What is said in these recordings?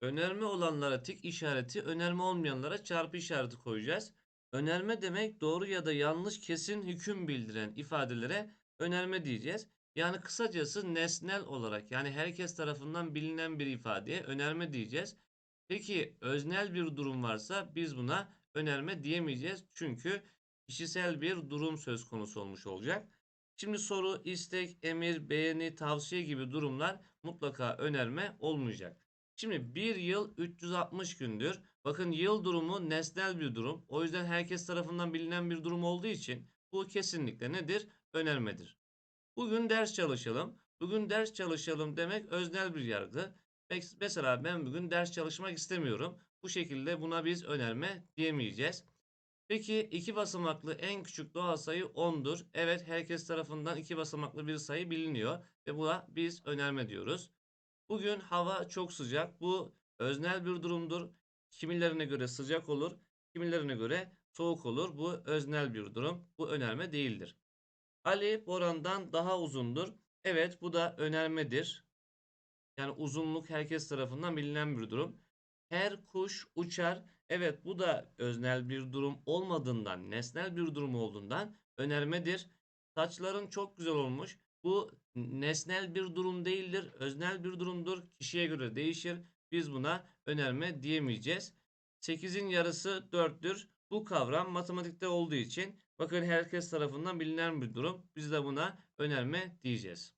Önerme olanlara tik işareti, önerme olmayanlara çarpı işareti koyacağız. Önerme demek doğru ya da yanlış kesin hüküm bildiren ifadelere önerme diyeceğiz. Yani kısacası nesnel olarak yani herkes tarafından bilinen bir ifadeye önerme diyeceğiz. Peki öznel bir durum varsa biz buna önerme diyemeyeceğiz. Çünkü kişisel bir durum söz konusu olmuş olacak. Şimdi soru, istek, emir, beğeni, tavsiye gibi durumlar mutlaka önerme olmayacak. Şimdi bir yıl 360 gündür. Bakın yıl durumu nesnel bir durum. O yüzden herkes tarafından bilinen bir durum olduğu için bu kesinlikle nedir? Önermedir. Bugün ders çalışalım. Bugün ders çalışalım demek öznel bir yargı. Mes- Mesela ben bugün ders çalışmak istemiyorum. Bu şekilde buna biz önerme diyemeyeceğiz. Peki iki basamaklı en küçük doğal sayı 10'dur. Evet herkes tarafından iki basamaklı bir sayı biliniyor ve buna biz önerme diyoruz. Bugün hava çok sıcak. Bu öznel bir durumdur. Kimilerine göre sıcak olur, kimilerine göre soğuk olur. Bu öznel bir durum. Bu önerme değildir. Ali Boran'dan daha uzundur. Evet bu da önermedir. Yani uzunluk herkes tarafından bilinen bir durum. Her kuş uçar. Evet bu da öznel bir durum olmadığından, nesnel bir durum olduğundan önermedir. Saçların çok güzel olmuş. Bu nesnel bir durum değildir, öznel bir durumdur. Kişiye göre değişir. Biz buna önerme diyemeyeceğiz. 8'in yarısı 4'tür. Bu kavram matematikte olduğu için bakın herkes tarafından bilinen bir durum. Biz de buna önerme diyeceğiz.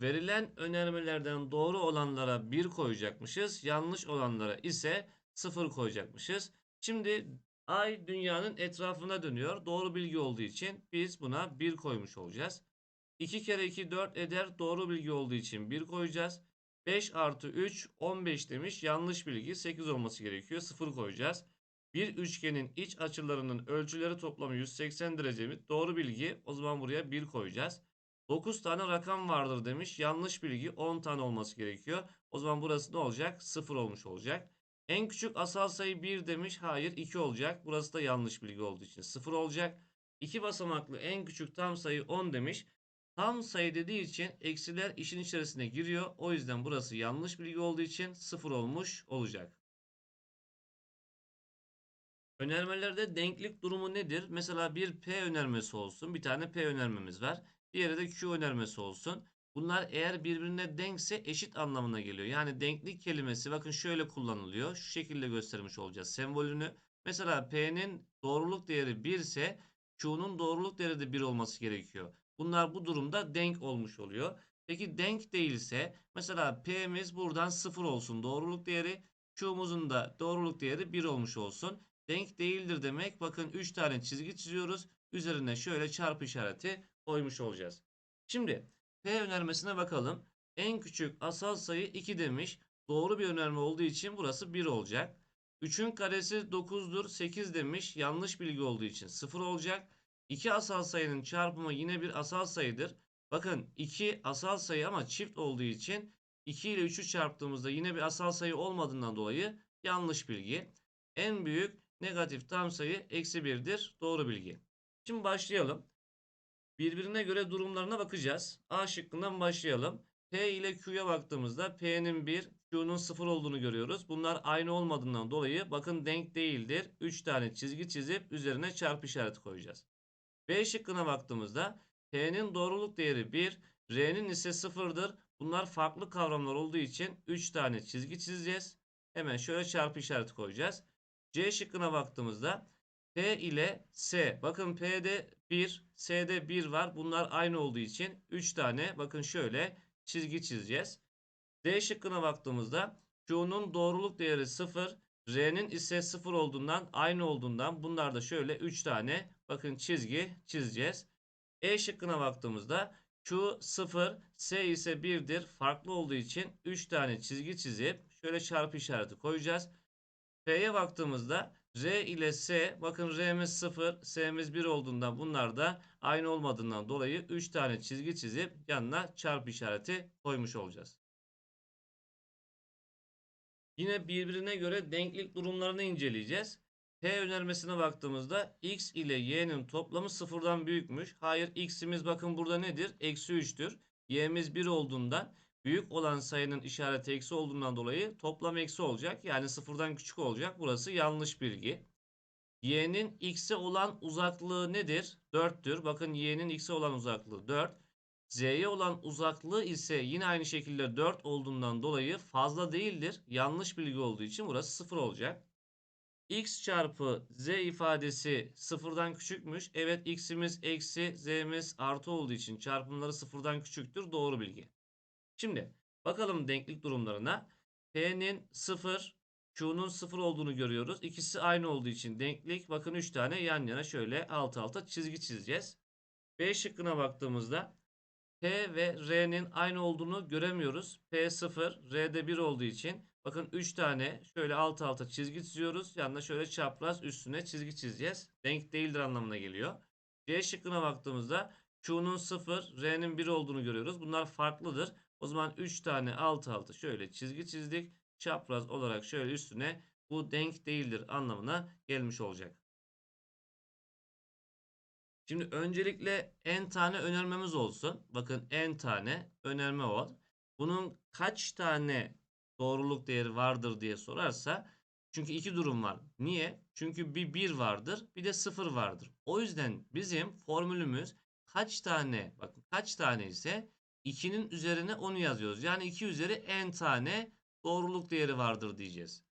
Verilen önermelerden doğru olanlara 1 koyacakmışız. Yanlış olanlara ise 0 koyacakmışız. Şimdi ay dünyanın etrafına dönüyor. Doğru bilgi olduğu için biz buna 1 koymuş olacağız. 2 kere 2 4 eder. Doğru bilgi olduğu için 1 koyacağız. 5 artı 3 15 demiş. Yanlış bilgi 8 olması gerekiyor. 0 koyacağız. Bir üçgenin iç açılarının ölçüleri toplamı 180 derece mi? Doğru bilgi. O zaman buraya 1 koyacağız. 9 tane rakam vardır demiş. Yanlış bilgi 10 tane olması gerekiyor. O zaman burası ne olacak? 0 olmuş olacak. En küçük asal sayı 1 demiş. Hayır 2 olacak. Burası da yanlış bilgi olduğu için 0 olacak. 2 basamaklı en küçük tam sayı 10 demiş. Tam sayı dediği için eksiler işin içerisine giriyor. O yüzden burası yanlış bilgi olduğu için 0 olmuş olacak. Önermelerde denklik durumu nedir? Mesela bir P önermesi olsun. Bir tane P önermemiz var. Diğeri de Q önermesi olsun. Bunlar eğer birbirine denkse eşit anlamına geliyor. Yani denklik kelimesi bakın şöyle kullanılıyor. Şu şekilde göstermiş olacağız sembolünü. Mesela P'nin doğruluk değeri 1 ise Q'nun doğruluk değeri de 1 olması gerekiyor. Bunlar bu durumda denk olmuş oluyor. Peki denk değilse mesela P'miz buradan 0 olsun doğruluk değeri. Q'muzun da doğruluk değeri 1 olmuş olsun. Denk değildir demek. Bakın 3 tane çizgi çiziyoruz. Üzerine şöyle çarpı işareti koymuş olacağız. Şimdi P önermesine bakalım. En küçük asal sayı 2 demiş. Doğru bir önerme olduğu için burası 1 olacak. 3'ün karesi 9'dur 8 demiş. Yanlış bilgi olduğu için 0 olacak. 2 asal sayının çarpımı yine bir asal sayıdır. Bakın 2 asal sayı ama çift olduğu için 2 ile 3'ü çarptığımızda yine bir asal sayı olmadığından dolayı yanlış bilgi. En büyük negatif tam sayı eksi 1'dir. Doğru bilgi. Şimdi başlayalım. Birbirine göre durumlarına bakacağız. A şıkkından başlayalım. P ile Q'ya baktığımızda P'nin 1, Q'nun 0 olduğunu görüyoruz. Bunlar aynı olmadığından dolayı bakın denk değildir. 3 tane çizgi çizip üzerine çarpı işareti koyacağız. B şıkkına baktığımızda P'nin doğruluk değeri 1, R'nin ise 0'dır. Bunlar farklı kavramlar olduğu için 3 tane çizgi çizeceğiz. Hemen şöyle çarpı işareti koyacağız. C şıkkına baktığımızda P ile S. Bakın P'de 1, S'de 1 var. Bunlar aynı olduğu için 3 tane bakın şöyle çizgi çizeceğiz. D şıkkına baktığımızda Q'nun doğruluk değeri 0, R'nin ise 0 olduğundan aynı olduğundan bunlar da şöyle 3 tane bakın çizgi çizeceğiz. E şıkkına baktığımızda Q 0, S ise 1'dir. Farklı olduğu için 3 tane çizgi çizip şöyle çarpı işareti koyacağız. F'ye baktığımızda R ile S bakın R'miz 0 S'miz 1 olduğundan bunlar da aynı olmadığından dolayı 3 tane çizgi çizip yanına çarpı işareti koymuş olacağız. Yine birbirine göre denklik durumlarını inceleyeceğiz. P önermesine baktığımızda x ile y'nin toplamı sıfırdan büyükmüş. Hayır x'imiz bakın burada nedir? Eksi 3'tür. y'miz 1 olduğundan büyük olan sayının işareti eksi olduğundan dolayı toplam eksi olacak. Yani sıfırdan küçük olacak. Burası yanlış bilgi. Y'nin x'e olan uzaklığı nedir? 4'tür. Bakın y'nin x'e olan uzaklığı 4. Z'ye olan uzaklığı ise yine aynı şekilde 4 olduğundan dolayı fazla değildir. Yanlış bilgi olduğu için burası 0 olacak. x çarpı z ifadesi sıfırdan küçükmüş. Evet x'imiz eksi z'miz artı olduğu için çarpımları sıfırdan küçüktür. Doğru bilgi. Şimdi bakalım denklik durumlarına. P'nin 0, Q'nun 0 olduğunu görüyoruz. İkisi aynı olduğu için denklik. Bakın 3 tane yan yana şöyle alt alta çizgi çizeceğiz. B şıkkına baktığımızda P ve R'nin aynı olduğunu göremiyoruz. P 0, R'de 1 olduğu için bakın 3 tane şöyle alt alta çizgi çiziyoruz. Yanına şöyle çapraz üstüne çizgi çizeceğiz. Denk değildir anlamına geliyor. C şıkkına baktığımızda Q'nun 0, R'nin 1 olduğunu görüyoruz. Bunlar farklıdır. O zaman 3 tane alt alta şöyle çizgi çizdik. Çapraz olarak şöyle üstüne bu denk değildir anlamına gelmiş olacak. Şimdi öncelikle n tane önermemiz olsun. Bakın n tane önerme var. Bunun kaç tane doğruluk değeri vardır diye sorarsa çünkü iki durum var. Niye? Çünkü bir 1 vardır bir de 0 vardır. O yüzden bizim formülümüz kaç tane bakın kaç tane ise 2'nin üzerine onu yazıyoruz. Yani 2 üzeri n tane doğruluk değeri vardır diyeceğiz.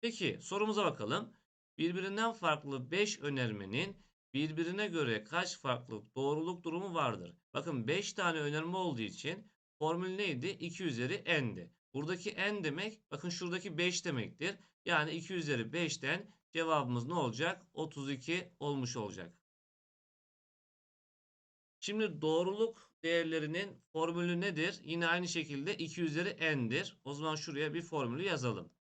Peki sorumuza bakalım. Birbirinden farklı 5 önermenin birbirine göre kaç farklı doğruluk durumu vardır? Bakın 5 tane önerme olduğu için formül neydi? 2 üzeri n'di. Buradaki n demek bakın şuradaki 5 demektir. Yani 2 üzeri 5'ten cevabımız ne olacak? 32 olmuş olacak. Şimdi doğruluk değerlerinin formülü nedir? Yine aynı şekilde 2 üzeri n'dir. O zaman şuraya bir formülü yazalım.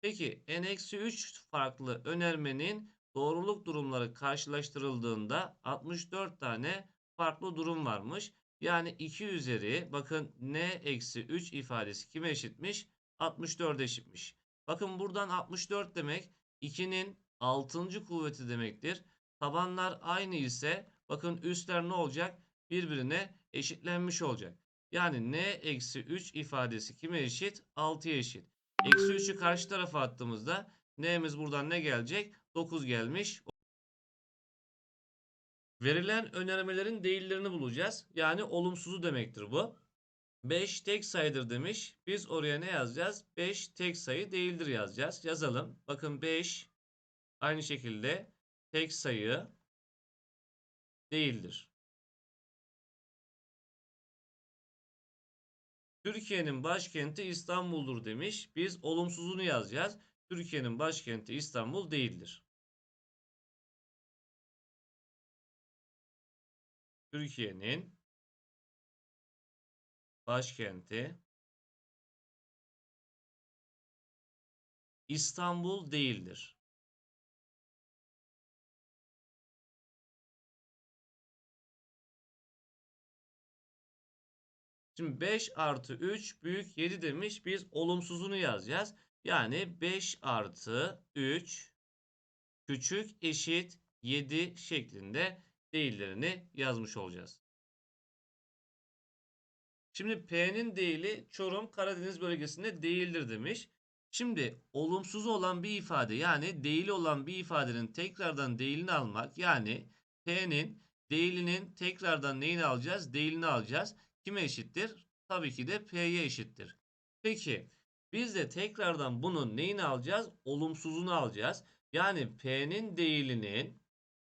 Peki n-3 farklı önermenin doğruluk durumları karşılaştırıldığında 64 tane farklı durum varmış. Yani 2 üzeri bakın n-3 ifadesi kime eşitmiş? 64 eşitmiş. Bakın buradan 64 demek 2'nin 6. kuvveti demektir. Tabanlar aynı ise bakın üstler ne olacak? Birbirine eşitlenmiş olacak. Yani n-3 ifadesi kime eşit? 6'ya eşit. Eksi 3'ü karşı tarafa attığımızda n'miz buradan ne gelecek? 9 gelmiş. Verilen önermelerin değillerini bulacağız. Yani olumsuzu demektir bu. 5 tek sayıdır demiş. Biz oraya ne yazacağız? 5 tek sayı değildir yazacağız. Yazalım. Bakın 5 aynı şekilde tek sayı değildir. Türkiye'nin başkenti İstanbul'dur demiş. Biz olumsuzunu yazacağız. Türkiye'nin başkenti İstanbul değildir. Türkiye'nin başkenti İstanbul değildir. Şimdi 5 artı 3 büyük 7 demiş. Biz olumsuzunu yazacağız. Yani 5 artı 3 küçük eşit 7 şeklinde değillerini yazmış olacağız. Şimdi P'nin değili Çorum Karadeniz bölgesinde değildir demiş. Şimdi olumsuz olan bir ifade yani değili olan bir ifadenin tekrardan değilini almak yani P'nin değilinin tekrardan neyini alacağız? Değilini alacağız. Kime eşittir? Tabii ki de P'ye eşittir. Peki biz de tekrardan bunun neyini alacağız? Olumsuzunu alacağız. Yani P'nin değilinin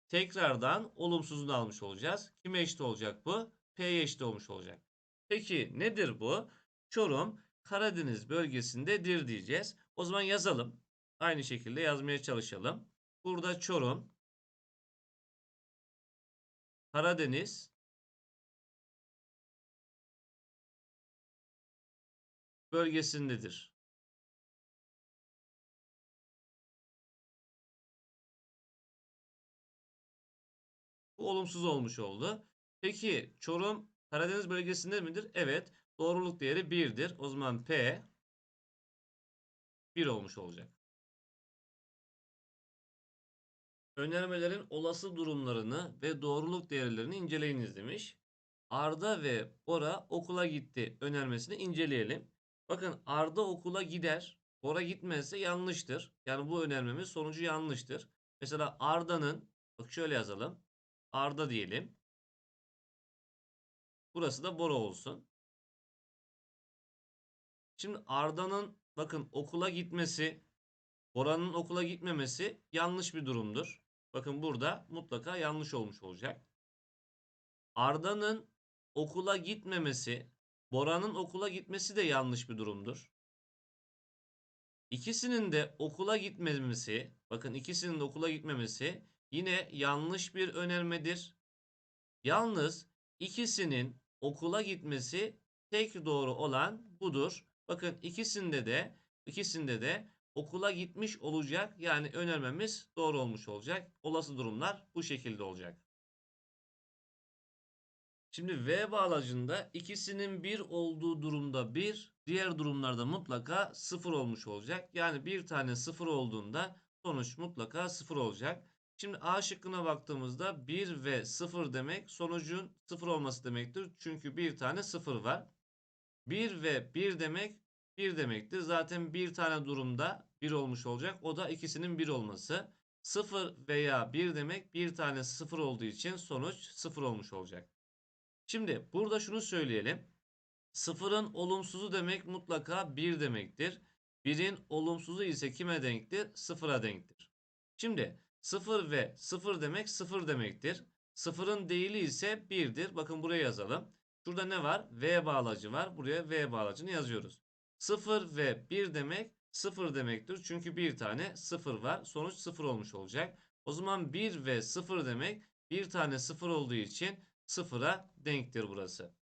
tekrardan olumsuzunu almış olacağız. Kime eşit olacak bu? P'ye eşit olmuş olacak. Peki nedir bu? Çorum Karadeniz bölgesindedir diyeceğiz. O zaman yazalım. Aynı şekilde yazmaya çalışalım. Burada Çorum Karadeniz bölgesindedir. Bu olumsuz olmuş oldu. Peki Çorum Karadeniz bölgesinde midir? Evet. Doğruluk değeri 1'dir. O zaman P 1 olmuş olacak. Önermelerin olası durumlarını ve doğruluk değerlerini inceleyiniz demiş. Arda ve Bora okula gitti önermesini inceleyelim. Bakın Arda okula gider, Bora gitmezse yanlıştır. Yani bu önermemin sonucu yanlıştır. Mesela Arda'nın, bak şöyle yazalım. Arda diyelim. Burası da Bora olsun. Şimdi Arda'nın bakın okula gitmesi, Bora'nın okula gitmemesi yanlış bir durumdur. Bakın burada mutlaka yanlış olmuş olacak. Arda'nın okula gitmemesi, Bora'nın okula gitmesi de yanlış bir durumdur. İkisinin de okula gitmemesi, bakın ikisinin de okula gitmemesi yine yanlış bir önermedir. Yalnız ikisinin okula gitmesi tek doğru olan budur. Bakın ikisinde de ikisinde de okula gitmiş olacak. Yani önermemiz doğru olmuş olacak. Olası durumlar bu şekilde olacak. Şimdi V bağlacında ikisinin 1 olduğu durumda 1, diğer durumlarda mutlaka 0 olmuş olacak. Yani bir tane 0 olduğunda sonuç mutlaka 0 olacak. Şimdi A şıkkına baktığımızda 1 ve 0 demek sonucun 0 olması demektir. Çünkü bir tane 0 var. 1 ve 1 demek 1 demektir. Zaten bir tane durumda 1 olmuş olacak. O da ikisinin 1 olması. 0 veya 1 demek bir tane 0 olduğu için sonuç 0 olmuş olacak. Şimdi burada şunu söyleyelim. Sıfırın olumsuzu demek mutlaka 1 demektir. 1'in olumsuzu ise kime denktir? Sıfıra denktir. Şimdi 0 ve 0 demek 0 demektir. Sıfırın değili ise 1'dir. Bakın buraya yazalım. Şurada ne var? V bağlacı var. Buraya V bağlacını yazıyoruz. 0 ve 1 demek 0 demektir. Çünkü bir tane 0 var. Sonuç 0 olmuş olacak. O zaman 1 ve 0 demek bir tane 0 olduğu için 0'a denktir burası.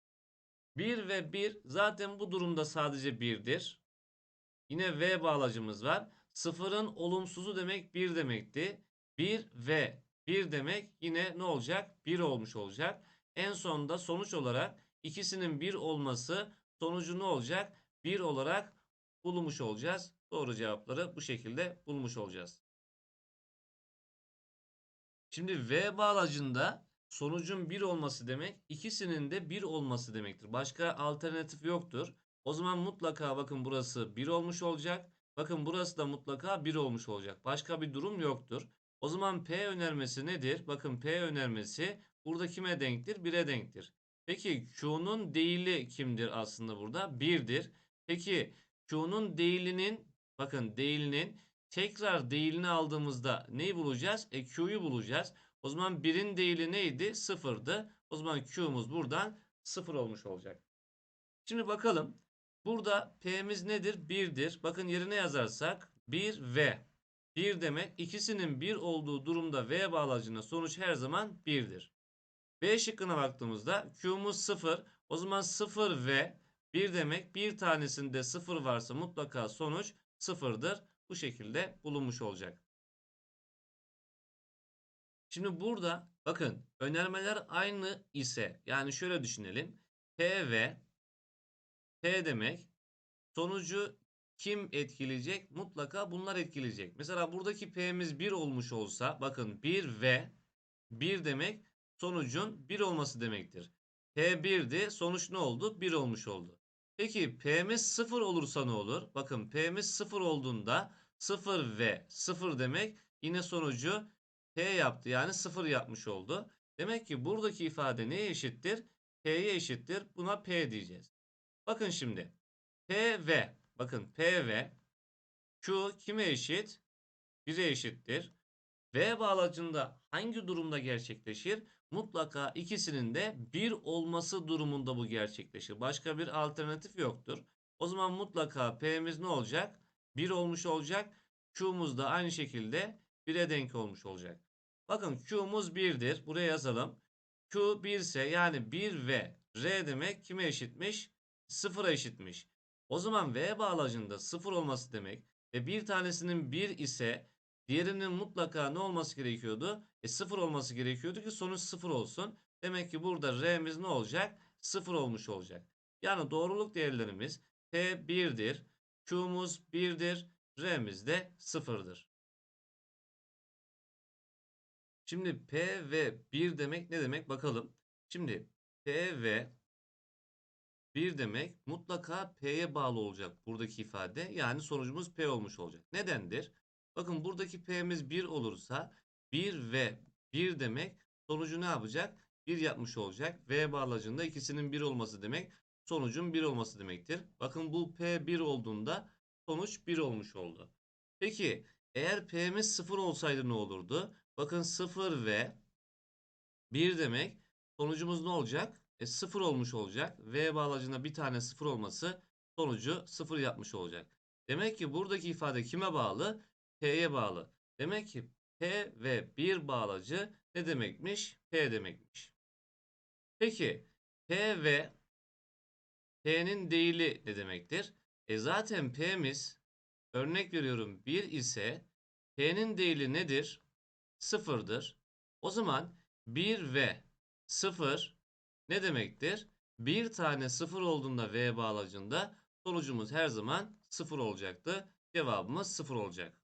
1 ve 1 zaten bu durumda sadece 1'dir. Yine V bağlacımız var. 0'ın olumsuzu demek 1 demekti. 1 ve 1 demek yine ne olacak? 1 olmuş olacak. En sonunda sonuç olarak ikisinin 1 olması sonucu ne olacak? 1 olarak bulmuş olacağız. Doğru cevapları bu şekilde bulmuş olacağız. Şimdi V bağlacında sonucun 1 olması demek ikisinin de 1 olması demektir. Başka alternatif yoktur. O zaman mutlaka bakın burası 1 olmuş olacak. Bakın burası da mutlaka 1 olmuş olacak. Başka bir durum yoktur. O zaman P önermesi nedir? Bakın P önermesi burada kime denktir? 1'e denktir. Peki Q'nun değili kimdir aslında burada? 1'dir. Peki Q'nun değilinin bakın değilinin tekrar değilini aldığımızda neyi bulacağız? E Q'yu bulacağız. O zaman 1'in değili neydi? 0'dı. O zaman Q'muz buradan 0 olmuş olacak. Şimdi bakalım. Burada P'miz nedir? 1'dir. Bakın yerine yazarsak 1 ve 1 demek ikisinin 1 olduğu durumda V bağlacına sonuç her zaman 1'dir. B şıkkına baktığımızda Q'muz 0. O zaman 0 ve 1 demek bir tanesinde 0 varsa mutlaka sonuç 0'dır. Bu şekilde bulunmuş olacak. Şimdi burada bakın önermeler aynı ise yani şöyle düşünelim. P ve P demek sonucu kim etkileyecek? Mutlaka bunlar etkileyecek. Mesela buradaki P'miz 1 olmuş olsa bakın 1 ve 1 demek sonucun 1 olması demektir. P 1'di sonuç ne oldu? 1 olmuş oldu. Peki P'miz 0 olursa ne olur? Bakın P'miz 0 olduğunda 0 ve 0 demek yine sonucu P yaptı. Yani 0 yapmış oldu. Demek ki buradaki ifade neye eşittir? P'ye eşittir. Buna P diyeceğiz. Bakın şimdi. P ve bakın P ve Q kime eşit? 1'e eşittir. V bağlacında hangi durumda gerçekleşir? Mutlaka ikisinin de 1 olması durumunda bu gerçekleşir. Başka bir alternatif yoktur. O zaman mutlaka P'miz ne olacak? 1 olmuş olacak. Q'muz da aynı şekilde 1'e denk olmuş olacak. Bakın Q'muz 1'dir. Buraya yazalım. Q 1 ise yani 1 ve R demek kime eşitmiş? 0'a eşitmiş. O zaman V bağlacında 0 olması demek ve bir tanesinin 1 ise diğerinin mutlaka ne olması gerekiyordu? E 0 olması gerekiyordu ki sonuç 0 olsun. Demek ki burada R'miz ne olacak? 0 olmuş olacak. Yani doğruluk değerlerimiz P 1'dir. Q'muz 1'dir. R'miz de 0'dır. Şimdi P ve 1 demek ne demek bakalım. Şimdi P ve 1 demek mutlaka P'ye bağlı olacak buradaki ifade. Yani sonucumuz P olmuş olacak. Nedendir? Bakın buradaki P'miz 1 olursa 1 ve 1 demek sonucu ne yapacak? 1 yapmış olacak. V bağlacında ikisinin 1 olması demek sonucun 1 olması demektir. Bakın bu P 1 olduğunda sonuç 1 olmuş oldu. Peki eğer P'miz 0 olsaydı ne olurdu? Bakın 0 ve 1 demek sonucumuz ne olacak? E, 0 olmuş olacak. V bağlacında bir tane 0 olması sonucu 0 yapmış olacak. Demek ki buradaki ifade kime bağlı? P'ye bağlı. Demek ki P ve 1 bağlacı ne demekmiş? P demekmiş. Peki P ve P'nin değili ne demektir? E zaten P'miz örnek veriyorum 1 ise P'nin değili nedir? 0'dır. O zaman 1 ve 0 ne demektir? Bir tane 0 olduğunda V bağlacında sonucumuz her zaman 0 olacaktı. Cevabımız 0 olacak.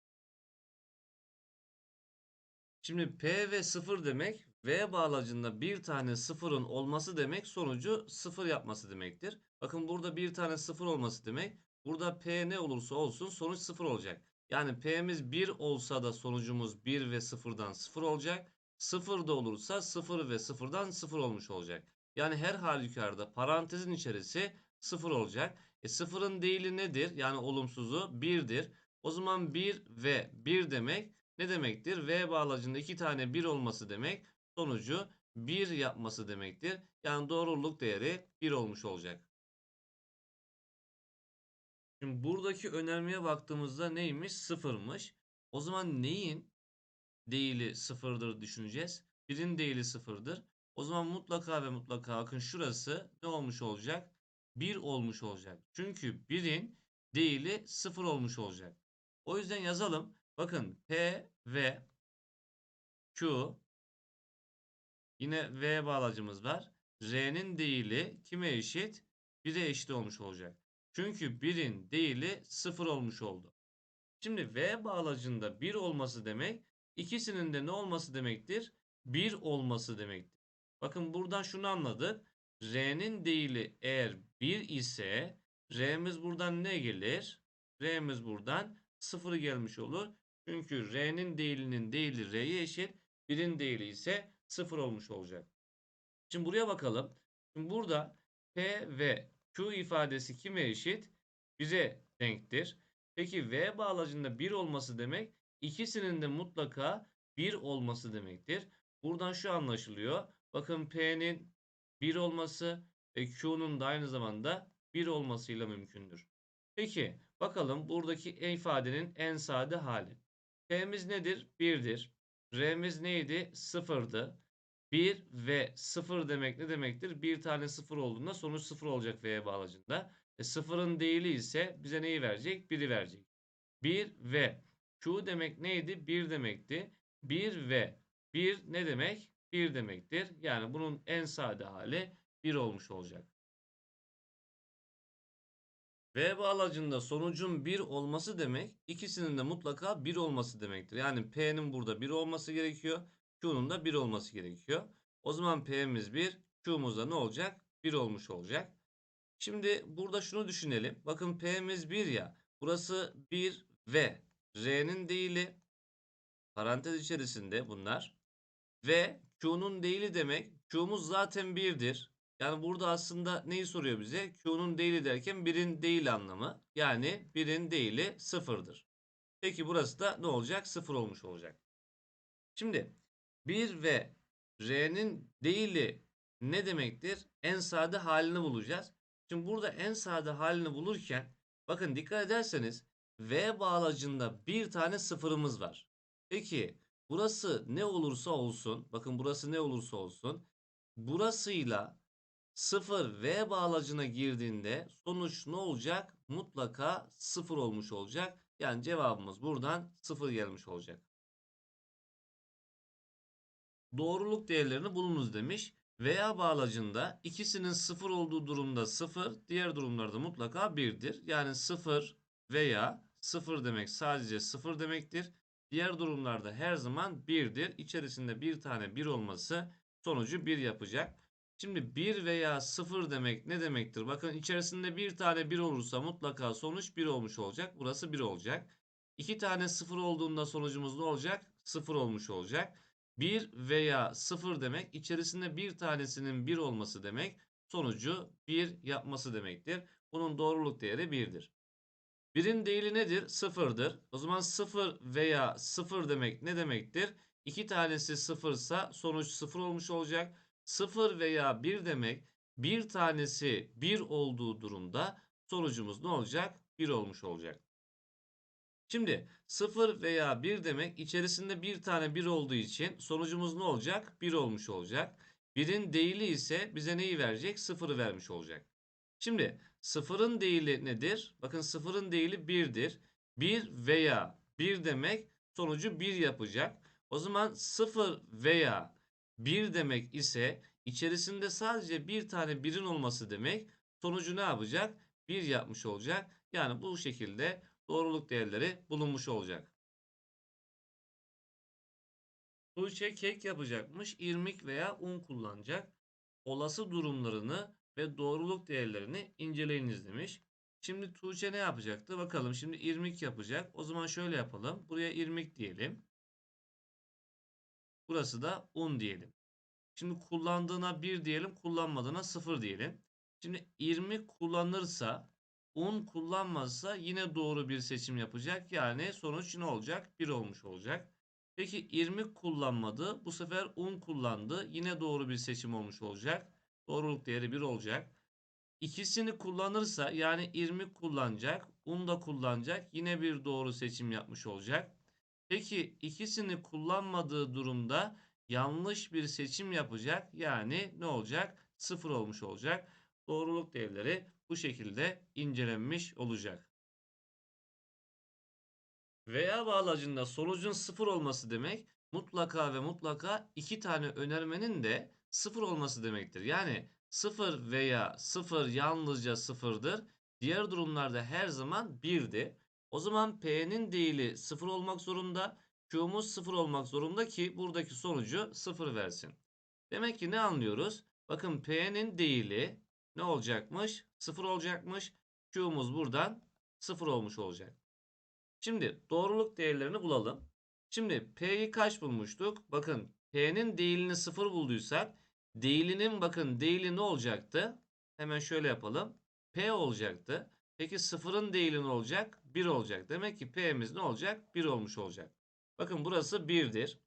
Şimdi P ve 0 demek V bağlacında bir tane 0'ın olması demek sonucu 0 yapması demektir. Bakın burada bir tane 0 olması demek. Burada P ne olursa olsun sonuç 0 olacak. Yani P'miz 1 olsa da sonucumuz 1 ve 0'dan 0 olacak. 0 da olursa 0 ve 0'dan 0 olmuş olacak. Yani her halükarda parantezin içerisi 0 olacak. E 0'ın değili nedir? Yani olumsuzu 1'dir. O zaman 1 ve 1 demek ne demektir? V bağlacında iki tane 1 olması demek sonucu 1 yapması demektir. Yani doğruluk değeri 1 olmuş olacak. Şimdi buradaki önermeye baktığımızda neymiş? Sıfırmış. O zaman neyin değili sıfırdır düşüneceğiz. Birin değili sıfırdır. O zaman mutlaka ve mutlaka bakın şurası ne olmuş olacak? 1 olmuş olacak. Çünkü birin değili sıfır olmuş olacak. O yüzden yazalım. Bakın P ve Q yine V bağlacımız var. R'nin değili kime eşit? 1'e eşit olmuş olacak. Çünkü 1'in değili 0 olmuş oldu. Şimdi V bağlacında 1 olması demek ikisinin de ne olması demektir? 1 olması demektir. Bakın buradan şunu anladık. R'nin değili eğer 1 ise R'miz buradan ne gelir? R'miz buradan 0 gelmiş olur. Çünkü R'nin değilinin değili R'ye eşit. 1'in değili ise 0 olmuş olacak. Şimdi buraya bakalım. Şimdi burada P ve Q ifadesi kime eşit? Bize denktir. Peki V bağlacında 1 olması demek ikisinin de mutlaka 1 olması demektir. Buradan şu anlaşılıyor. Bakın P'nin 1 olması ve Q'nun da aynı zamanda 1 olmasıyla mümkündür. Peki bakalım buradaki ifadenin en sade hali. P'miz nedir? 1'dir. R'miz neydi? 0'dı. 1 ve 0 demek ne demektir? Bir tane 0 olduğunda sonuç 0 olacak V'ye bağlacında. E, 0'ın değili ise bize neyi verecek? 1'i verecek. 1 ve Q demek neydi? 1 demekti. 1 ve 1 ne demek? 1 demektir. Yani bunun en sade hali 1 olmuş olacak. V bağlacında sonucun 1 olması demek ikisinin de mutlaka 1 olması demektir. Yani P'nin burada 1 olması gerekiyor. Q'nun da 1 olması gerekiyor. O zaman P'miz 1, Q'muz da ne olacak? 1 olmuş olacak. Şimdi burada şunu düşünelim. Bakın P'miz 1 ya. Burası 1 ve R'nin değili parantez içerisinde bunlar. Ve Q'nun değili demek Q'muz zaten 1'dir. Yani burada aslında neyi soruyor bize? Q'nun değili derken 1'in değil anlamı. Yani 1'in değili 0'dır. Peki burası da ne olacak? 0 olmuş olacak. Şimdi 1 ve R'nin değili ne demektir? En sade halini bulacağız. Şimdi burada en sade halini bulurken bakın dikkat ederseniz V bağlacında bir tane sıfırımız var. Peki burası ne olursa olsun bakın burası ne olursa olsun burasıyla 0 V bağlacına girdiğinde sonuç ne olacak? Mutlaka 0 olmuş olacak. Yani cevabımız buradan 0 gelmiş olacak. Doğruluk değerlerini bulunuz demiş. Veya bağlacında ikisinin 0 olduğu durumda 0, diğer durumlarda mutlaka 1'dir. Yani 0 veya 0 demek sadece 0 demektir. Diğer durumlarda her zaman 1'dir. İçerisinde bir tane 1 olması sonucu 1 yapacak. Şimdi 1 veya 0 demek ne demektir? Bakın içerisinde bir tane 1 olursa mutlaka sonuç 1 olmuş olacak. Burası 1 olacak. 2 tane 0 olduğunda sonucumuz ne olacak? 0 olmuş olacak. 1 veya 0 demek içerisinde bir tanesinin 1 olması demek. Sonucu 1 yapması demektir. Bunun doğruluk değeri 1'dir. Birin değili nedir? Sıfırdır. O zaman sıfır veya sıfır demek ne demektir? İki tanesi sıfırsa sonuç sıfır olmuş olacak. Sıfır veya bir demek bir tanesi bir olduğu durumda sonucumuz ne olacak? Bir olmuş olacak. Şimdi 0 veya 1 demek içerisinde bir tane 1 olduğu için sonucumuz ne olacak? 1 olmuş olacak. 1'in değili ise bize neyi verecek? 0'ı vermiş olacak. Şimdi sıfırın değili nedir? Bakın sıfırın değili 1'dir. 1 veya 1 demek sonucu 1 yapacak. O zaman 0 veya 1 demek ise içerisinde sadece bir tane birin olması demek sonucu ne yapacak? 1 yapmış olacak. Yani bu şekilde doğruluk değerleri bulunmuş olacak. Tuğçe kek yapacakmış. irmik veya un kullanacak. Olası durumlarını ve doğruluk değerlerini inceleyiniz demiş. Şimdi Tuğçe ne yapacaktı? Bakalım şimdi irmik yapacak. O zaman şöyle yapalım. Buraya irmik diyelim. Burası da un diyelim. Şimdi kullandığına 1 diyelim, kullanmadığına 0 diyelim. Şimdi irmik kullanırsa, un kullanmazsa yine doğru bir seçim yapacak. Yani sonuç ne olacak? 1 olmuş olacak. Peki irmik kullanmadı. Bu sefer un kullandı. Yine doğru bir seçim olmuş olacak. Doğruluk değeri 1 olacak. İkisini kullanırsa yani irmik kullanacak, un da kullanacak. Yine bir doğru seçim yapmış olacak. Peki ikisini kullanmadığı durumda yanlış bir seçim yapacak. Yani ne olacak? Sıfır olmuş olacak. Doğruluk değerleri bu şekilde incelenmiş olacak. Veya bağlacında sonucun sıfır olması demek mutlaka ve mutlaka iki tane önermenin de sıfır olması demektir. Yani sıfır veya sıfır yalnızca sıfırdır. Diğer durumlarda her zaman birdi. O zaman P'nin değili sıfır olmak zorunda. Q'muz sıfır olmak zorunda ki buradaki sonucu sıfır versin. Demek ki ne anlıyoruz? Bakın P'nin değili ne olacakmış? Sıfır olacakmış. Q'muz buradan sıfır olmuş olacak. Şimdi doğruluk değerlerini bulalım. Şimdi P'yi kaç bulmuştuk? Bakın P'nin değilini 0 bulduysak değilinin bakın değili ne olacaktı? Hemen şöyle yapalım. P olacaktı. Peki 0'ın değili ne olacak? 1 olacak. Demek ki P'miz ne olacak? 1 olmuş olacak. Bakın burası 1'dir.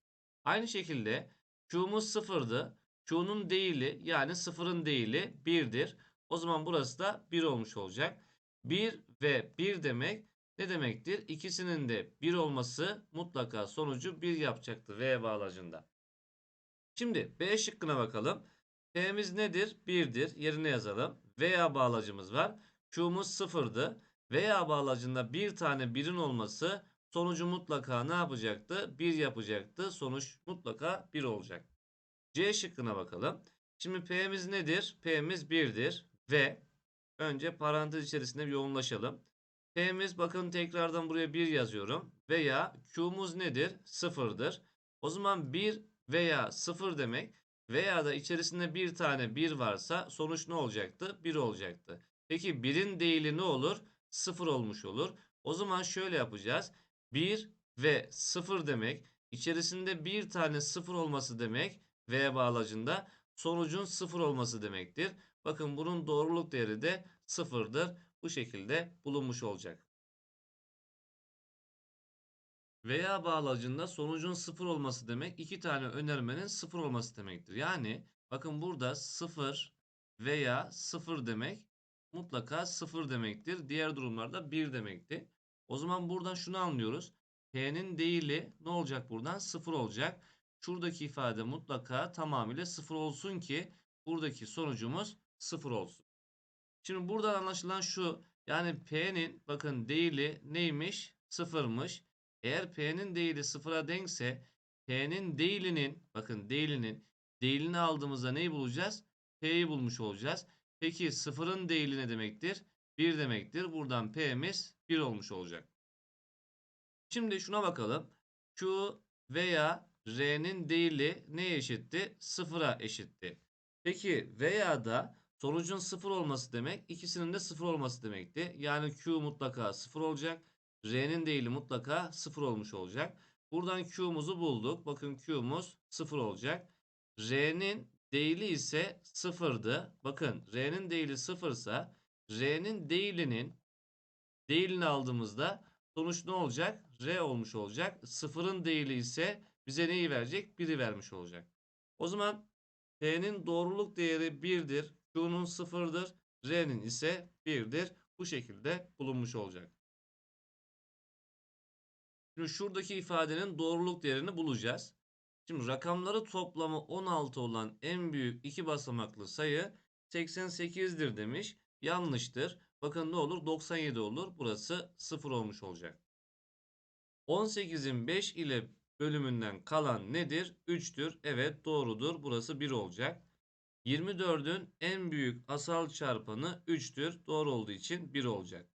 Aynı şekilde Q'muz 0'dı. Q'nun değili yani 0'ın değili 1'dir. O zaman burası da 1 olmuş olacak. 1 ve 1 demek ne demektir? İkisinin de 1 olması mutlaka sonucu 1 yapacaktır V bağlacında. Şimdi B şıkkına bakalım. P'miz nedir? 1'dir. Yerine yazalım. Veya bağlacımız var. Q'muz 0'dı. Veya bağlacında bir tane birin olması sonucu mutlaka ne yapacaktı? 1 yapacaktı. Sonuç mutlaka 1 olacak. C şıkkına bakalım. Şimdi P'miz nedir? P'miz 1'dir. Ve önce parantez içerisinde yoğunlaşalım. P'miz bakın tekrardan buraya 1 yazıyorum. Veya Q'muz nedir? 0'dır. O zaman 1 veya 0 demek veya da içerisinde bir tane 1 varsa sonuç ne olacaktı? 1 olacaktı. Peki 1'in değili ne olur? 0 olmuş olur. O zaman şöyle yapacağız. 1 ve 0 demek içerisinde bir tane 0 olması demek V bağlacında sonucun 0 olması demektir. Bakın bunun doğruluk değeri de 0'dır bu şekilde bulunmuş olacak. Veya bağlacında sonucun sıfır olması demek iki tane önermenin sıfır olması demektir. Yani bakın burada sıfır veya sıfır demek mutlaka sıfır demektir. Diğer durumlarda bir demekti. O zaman buradan şunu anlıyoruz. P'nin değili ne olacak buradan? Sıfır olacak. Şuradaki ifade mutlaka tamamıyla sıfır olsun ki buradaki sonucumuz sıfır olsun. Şimdi buradan anlaşılan şu. Yani P'nin bakın değili neymiş? Sıfırmış. Eğer P'nin değili sıfıra denkse P'nin değilinin bakın değilinin değilini aldığımızda neyi bulacağız? P'yi bulmuş olacağız. Peki sıfırın değili ne demektir? 1 demektir. Buradan P'miz 1 olmuş olacak. Şimdi şuna bakalım. Q veya R'nin değili neye eşitti? Sıfıra eşitti. Peki veya da sonucun 0 olması demek ikisinin de 0 olması demekti. Yani Q mutlaka 0 olacak. R'nin değili mutlaka 0 olmuş olacak. Buradan Q'muzu bulduk. Bakın Q'muz 0 olacak. R'nin değili ise 0'dı. Bakın R'nin değili 0 ise R'nin değilinin değilini aldığımızda sonuç ne olacak? R olmuş olacak. Sıfırın değili ise bize neyi verecek? 1'i vermiş olacak. O zaman T'nin doğruluk değeri 1'dir. Q'nun 0'dır. R'nin ise 1'dir. Bu şekilde bulunmuş olacak. Şimdi şuradaki ifadenin doğruluk değerini bulacağız. Şimdi rakamları toplamı 16 olan en büyük iki basamaklı sayı 88'dir demiş. Yanlıştır. Bakın ne olur? 97 olur. Burası 0 olmuş olacak. 18'in 5 ile bölümünden kalan nedir? 3'tür. Evet doğrudur. Burası 1 olacak. 24'ün en büyük asal çarpanı 3'tür. Doğru olduğu için 1 olacak.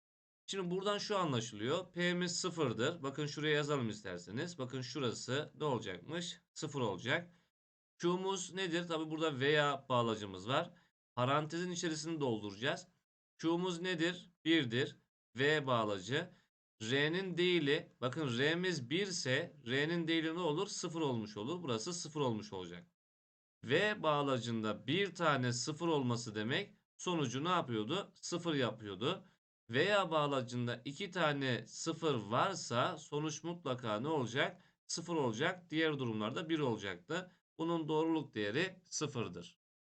Şimdi buradan şu anlaşılıyor. P'miz 0'dır. Bakın şuraya yazalım isterseniz. Bakın şurası ne olacakmış? 0 olacak. Q'muz nedir? Tabi burada veya bağlacımız var. Parantezin içerisini dolduracağız. Q'muz nedir? 1'dir. V bağlacı. R'nin değili bakın R'miz 1 ise R'nin değili ne olur? 0 olmuş olur. Burası 0 olmuş olacak. V bağlacında bir tane 0 olması demek sonucu ne yapıyordu? 0 yapıyordu. Veya bağlacında iki tane 0 varsa sonuç mutlaka ne olacak? 0 olacak. Diğer durumlarda 1 olacaktı. Bunun doğruluk değeri 0'dır.